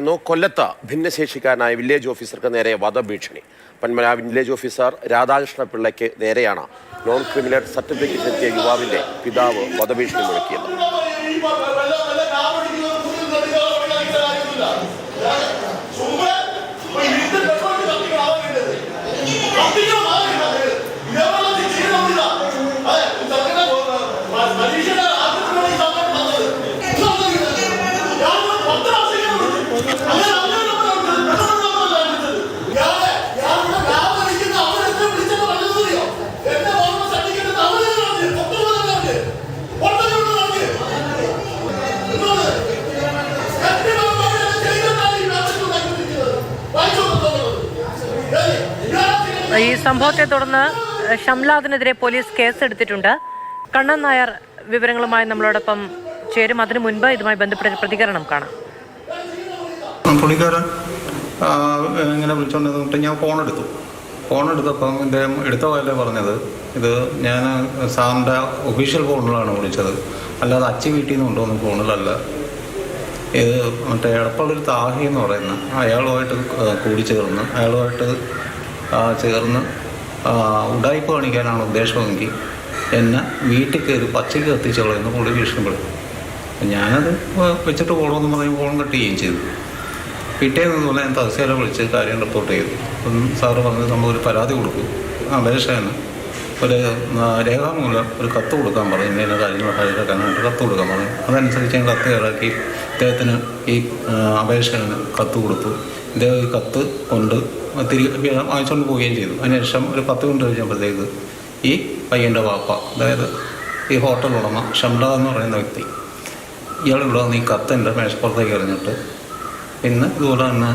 കൊല്ലത്ത് ഭിന്നശേഷിക്കാരനായ വില്ലേജ് ഓഫീസർക്ക് നേരെ വധഭീഷണി. പന്മല വില്ലേജ് ഓഫീസർ രാധാകൃഷ്ണ പിള്ളയ്ക്ക് നേരെയാണ് നോൺ ക്രിമിനൽ സർട്ടിഫിക്കറ്റ് എത്തിയ യുവാവിന്റെ പിതാവ് വധഭീഷണി മുഴക്കിയത് ഈ സംഭവത്തെ തുടർന്ന് ഷംലാദിനെതിരെ പോലീസ് കേസെടുത്തിട്ടുണ്ട്. കണ്ണൻ നായർ വിവരങ്ങളുമായി നമ്മളോടൊപ്പം ചേരും. അതിനു മുൻപ് ഇതുമായി ബന്ധപ്പെട്ട പ്രതികരണം കാണാം. പുള്ളിക്കാരൻ ഇങ്ങനെ വിളിച്ചോണ്ട് ഞാൻ ഫോൺ എടുത്തു. ഫോൺ എടുത്തപ്പം ഇദ്ദേഹം എടുത്ത പോലെ പറഞ്ഞത് ഇത് ഞാൻ സാറിന്റെ ഒഫീഷ്യൽ ഫോണിലാണ് വിളിച്ചത്. അല്ലാതെ അച്ചി വീട്ടിൽ നിന്ന് കൊണ്ടുവന്ന ഫോണിലല്ല ഇത് മറ്റേ എടപ്പള്ളൊരു താഹി എന്ന് പറയുന്ന അയാളുമായിട്ട് കൂടിച്ചേർന്ന്. അയാളുമായിട്ട് ചേർന്ന് ഉടായ്പ കാണിക്കാനാണ് ഉദ്ദേശമെങ്കിൽ എന്നെ വീട്ടിൽ കയറി പച്ചയ്ക്ക് കത്തിച്ചോളെന്ന് പുള്ളി ഭീഷണിപ്പെടും ഞാനത് വെച്ചിട്ട് പോകണമെന്ന് പറഞ്ഞ് ഫോൺ കട്ട് ചെയ്യുകയും ചെയ്തു. പിറ്റേന്ന് പറഞ്ഞാൽ ഞാൻ തഹസീലെ വിളിച്ച് കാര്യം റിപ്പോർട്ട് ചെയ്തു. അപ്പം സാറ് പറഞ്ഞ് നമ്മൾ ഒരു പരാതി കൊടുക്കും. അപേക്ഷയാണ് ഒരു രേഖാമൂലം ഒരു കത്ത് കൊടുക്കാൻ പറഞ്ഞു. ഇന്ന കാര്യങ്ങൾ ഹാജരാക്കാനായിട്ട് കത്ത് കൊടുക്കാൻ പറഞ്ഞു. അതനുസരിച്ച് ഞാൻ കത്ത് ഇറക്കി അദ്ദേഹത്തിന് ഈ അപേക്ഷ കത്ത് കൊടുത്തു. ഇദ്ദേഹം ഒരു കത്ത് കൊണ്ട് തിരികെ വാങ്ങിച്ചുകൊണ്ട് പോവുകയും ചെയ്തു. അതിനുശേഷം ഒരു പത്ത് മിനിറ്റ് കഴിഞ്ഞപ്പോഴത്തേക്ക് ഈ പയ്യന്റെ വാപ്പ അതായത് ഈ ഹോട്ടൽ ഉടമ ഷംല എന്ന് പറയുന്ന വ്യക്തി ഇയാൾ ഇവിടെ വന്ന് ഈ കത്ത് എന്റെ മേശപ്പുറത്തേക്ക് എറിഞ്ഞിട്ട് പിന്നെ ഇതുപോലെ തന്നെ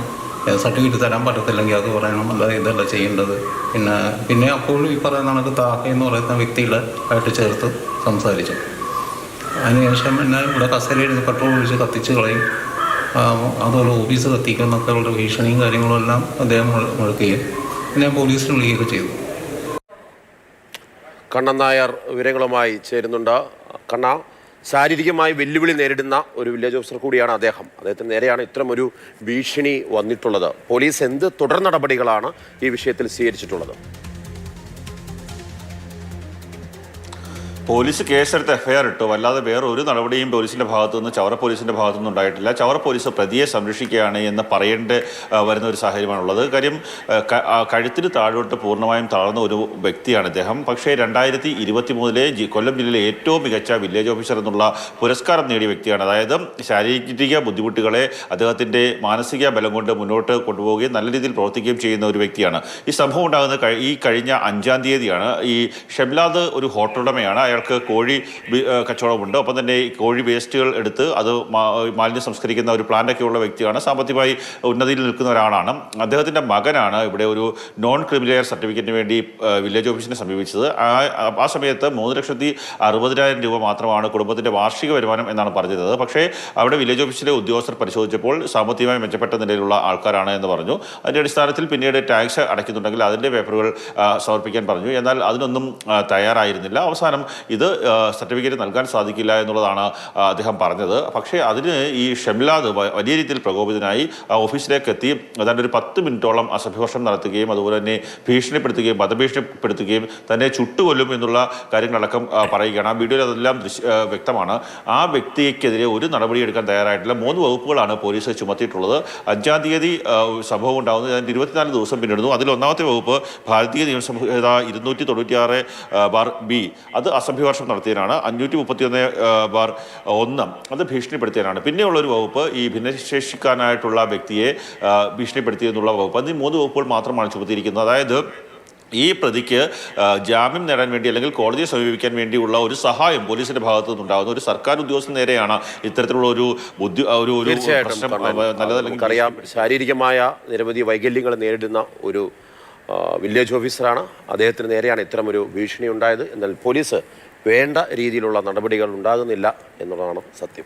സർട്ടിഫിക്കറ്റ് തരാൻ പറ്റത്തില്ലെങ്കിൽ അത് പറയണം അല്ലാതെ ഇതല്ല ചെയ്യേണ്ടത്. പിന്നെ പിന്നെ അപ്പോഴും ഈ പറയുന്ന താഹ എന്ന് പറയുന്ന വ്യക്തികളെ ആയിട്ട് ചേർത്ത് സംസാരിച്ചു. അതിനുശേഷം എന്നെ ഇവിടെ കസേരയിൽ പെട്രോൾ ഒഴിച്ച് കത്തിച്ച് കളയും. അതുപോലെ ഓഫീസ് കത്തിക്കുന്നൊക്കെ ഉള്ള ഭീഷണിയും കാര്യങ്ങളും എല്ലാം അദ്ദേഹം മുഴ- മുഴക്കുകയും ഞാൻ പോലീസിൽ വിളിക്കുകയൊക്കെ ചെയ്തു. കണ്ണൻ നായർ വിവരങ്ങളുമായി ചേരുന്നുണ്ട്. കണ്ണ ശാരീരികമായി വെല്ലുവിളി നേരിടുന്ന ഒരു വില്ലേജ് ഓഫീസർ കൂടിയാണ് അദ്ദേഹം. അദ്ദേഹത്തിന് നേരെയാണ് ഇത്തരം ഒരു ഭീഷണി വന്നിട്ടുള്ളത്. പോലീസ് എന്ത് തുടർ നടപടികളാണ് ഈ വിഷയത്തിൽ സ്വീകരിച്ചിട്ടുള്ളത്? പോലീസ് കേസെടുത്ത് എഫ്ഐആർ ഇട്ടു. അല്ലാതെ വേറെ ഒരു നടപടിയും പോലീസിന്റെ ഭാഗത്തു നിന്ന് ചവറ പോലീസിന്റെ ഭാഗത്തു നിന്ന് ഉണ്ടായിട്ടില്ല. ചവറ പോലീസ് പ്രതിയെ സംരക്ഷിക്കുകയാണ് എന്ന് പറയേണ്ട വരുന്ന ഒരു സാഹചര്യമാണുള്ളത്. കാര്യം കഴുത്തിന് താഴോട്ട് പൂർണമായും താഴ്ന്ന ഒരു വ്യക്തിയാണ് ഇദ്ദേഹം. പക്ഷേ രണ്ടായിരത്തി ഇരുപത്തി മൂന്നിലെ കൊല്ലം ജില്ലയിലെ ഏറ്റവും മികച്ച വില്ലേജ് ഓഫീസർ എന്നുള്ള പുരസ്കാരം നേടിയ വ്യക്തിയാണ്. അതായത് ശാരീരിക ബുദ്ധിമുട്ടുകളെ അദ്ദേഹത്തിന്റെ മാനസിക ബലം കൊണ്ട് മുന്നോട്ട് കൊണ്ടുപോവുകയും നല്ല രീതിയിൽ പ്രവർത്തിക്കുകയും ചെയ്യുന്ന ഒരു വ്യക്തിയാണ്. ഈ സംഭവം ഉണ്ടാകുന്ന ഈ കഴിഞ്ഞ അഞ്ചാം തീയതിയാണ്. ഈ ഷംലാദ് ഒരു ഹോട്ടലുടമയാണ്. അയാൾക്ക് കോഴി കച്ചവടമുണ്ട്. ഒപ്പം തന്നെ ഈ കോഴി വേസ്റ്റുകൾ എടുത്ത് അത് മാലിന്യം സംസ്കരിക്കുന്ന ഒരു പ്ലാന്റൊക്കെ ഉള്ള വ്യക്തിയാണ്. സാമ്പത്തികമായി ഉന്നതിയിൽ നിൽക്കുന്ന ഒരാളാണ്. അദ്ദേഹത്തിന്റെ മകനാണ് ഇവിടെ ഒരു നോൺ ക്രിമിനൽ സർട്ടിഫിക്കറ്റിന് വേണ്ടി വില്ലേജ് ഓഫീസിനെ സമീപിച്ചത്. ആ സമയത്ത് മൂന്ന് ലക്ഷത്തി അറുപതിനായിരം രൂപ മാത്രമാണ് കുടുംബത്തിന്റെ വാർഷിക വരുമാനം എന്നാണ് പറഞ്ഞിരുന്നത്. പക്ഷേ അവിടെ വില്ലേജ് ഓഫീസിലെ ഉദ്യോഗസ്ഥർ പരിശോധിച്ചപ്പോൾ സാമ്പത്തികമായി മെച്ചപ്പെട്ട നിലയിലുള്ള ആൾക്കാരാണ് എന്ന് പറഞ്ഞു. അതിന്റെ അടിസ്ഥാനത്തിൽ പിന്നീട് ടാക്സ് അടയ്ക്കുന്നുണ്ടെങ്കിൽ അതിന്റെ പേപ്പറുകൾ സമർപ്പിക്കാൻ പറഞ്ഞു. എന്നാൽ അതിനൊന്നും തയ്യാറായിരുന്നില്ല. അവസാനം ഇത് സർട്ടിഫിക്കറ്റ് നൽകാൻ സാധിക്കില്ല എന്നുള്ളതാണ് അദ്ദേഹം പറഞ്ഞത്. പക്ഷേ അതിന് ഈ ഷംലാദ് വലിയ രീതിയിൽ പ്രകോപിതനായി ഓഫീസിലേക്ക് എത്തി ഏതാണ്ട് ഒരു പത്ത് മിനിറ്റോളം അസഭ്യവർഷം നടത്തുകയും അതുപോലെ തന്നെ ഭീഷണിപ്പെടുത്തുകയും വധഭീഷണിപ്പെടുത്തുകയും തന്നെ ചുട്ടുകൊല്ലും എന്നുള്ള കാര്യങ്ങളടക്കം പറയുകയാണ്. ആ വീഡിയോയിൽ അതെല്ലാം വ്യക്തമാണ്. ആ വ്യക്തിക്കെതിരെ ഒരു നടപടിയെടുക്കാൻ തയ്യാറായിട്ടില്ല. മൂന്ന് വകുപ്പുകളാണ് പോലീസ് ചുമത്തിയിട്ടുള്ളത്. അഞ്ചാം തീയതി സംഭവം ഉണ്ടാകുന്നത് അതിന്റെ ഇരുപത്തിനാല് ദിവസം പിന്നിടുന്നു. അതിൽ ഒന്നാമത്തെ വകുപ്പ് ഭാരതീയ നിയമസംഹിത ഇരുന്നൂറ്റി തൊണ്ണൂറ്റിയാറ് ബാർ ബി. അത് അസഭ്യവർഷം നടത്തിയതിനാണ് അഞ്ഞൂറ്റി മുപ്പത്തിയൊന്ന് ബാർ ഒന്ന് അത് ഭീഷണിപ്പെടുത്തിയതിനാണ്. പിന്നെയുള്ളൊരു വകുപ്പ് ഈ ഭിന്നശേഷിക്കാനായിട്ടുള്ള വ്യക്തിയെ ഭീഷണിപ്പെടുത്തി എന്നുള്ള വകുപ്പ്. അത് ഈ മൂന്ന് വകുപ്പുകൾ മാത്രമാണ് ചുമത്തിയിരിക്കുന്നത്. അതായത് ഈ പ്രതിക്ക് ജാമ്യം നേടാൻ വേണ്ടി അല്ലെങ്കിൽ കോടതിയെ സമീപിക്കാൻ വേണ്ടിയുള്ള ഒരു സഹായം പോലീസിന്റെ ഭാഗത്തു നിന്നുണ്ടാകുന്ന ഒരു സർക്കാർ ഉദ്യോഗസ്ഥൻ നേരെയാണ് ഇത്തരത്തിലുള്ള ഒരു ബുദ്ധി ഒരു ഒരു പ്രശ്നം നല്ലതല്ലെങ്കിൽ അറിയാം ശാരീരികമായ നിരവധി വൈകല്യങ്ങൾ നേരിടുന്ന ഒരു വില്ലേജ് ഓഫീസറാണ്. അദ്ദേഹത്തിന് നേരെയാണ് ഇത്തരം ഒരു ഭീഷണി ഉണ്ടായത്. എന്നാൽ പോലീസ് വേണ്ട രീതിയിലുള്ള നടപടികൾ ഉണ്ടാകുന്നില്ല എന്നുള്ളതാണ് സത്യം.